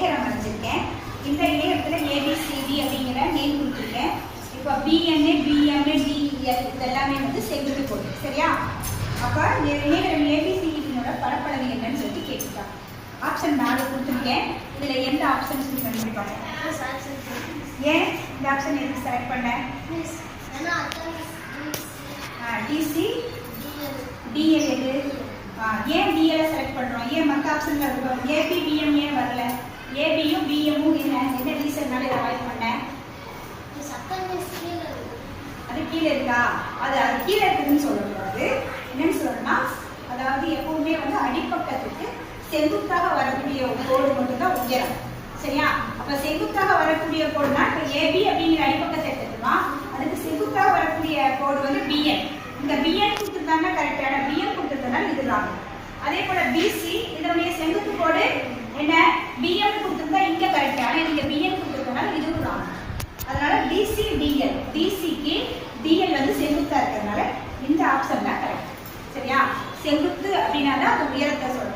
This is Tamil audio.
ஏகரம் வரைஞ்சிருக்கேன் இந்த ஏகத்துல ஏபிசிடி அப்படிங்கிற நேம் கொடுத்துருக்கேன். இப்போ பிஎன்ஏ பிஎம்ஏ டிஇஎல் e, இதெல்லாமே வந்து செங்குத்து கோடு. சரியா? அப்போ ஏகரம் ஏபிசிடினோட பரப்பளவு என்னன்னு சொல்லிட்டு கேட்டுக்கலாம். ஆப்ஷன் நாலு கொடுத்துருக்கேன். இதில் எந்த ஆப்ஷன் சொல்லி கண்டுபிடிப்பாங்க ஏன்? இந்த ஆப்ஷன் எதுக்கு செலக்ட் பண்ணேன் டிசி டிஎல் எது? ஏன் டிஎல் செலக்ட் பண்ணுறோம் ஏன் மற்ற ஆப்ஷன்ல இருக்கும்? ஏபி ஏன் வரல. ஏபியும் பிஎம்மும் என்ன என்ன ரீசன்னால இதை அவாய்ட் பண்ணேன்? அது கீழே இருக்கா? அது அது கீழே இருக்குதுன்னு சொல்லக்கூடாது என்னன்னு சொல்லணும்னா அதாவது எப்பவுமே வந்து அடிப்பக்கத்துக்கு செங்குத்தாக வரக்கூடிய கோடு மட்டும்தான் உயரம். சரியா? அப்ப செங்குத்தாக வரக்கூடிய கோடுனா இப்ப ஏபி அப்படிங்கிற அடிப்பக்கத்தை எடுத்துக்கலாம் அதுக்கு செங்குத்தாக வரக்கூடிய கோடு வந்து பிஎன் இந்த பிஎன் கொடுத்துருந்தாங்க கரெக்டான பிஎன் கொடுத்துருந்தனால இது ராங் அதே போல பிசி இதனுடைய செங்குத்து கோடு டிசிக்கு டிஎல் வந்து செங்குத்தா இருக்கிறதுனால இந்த ஆப்ஷன் தான் கரெக்ட் சரியா? செங்குத்து அப்படின்னா தான் அது உயரத்தை சொல்றோம்.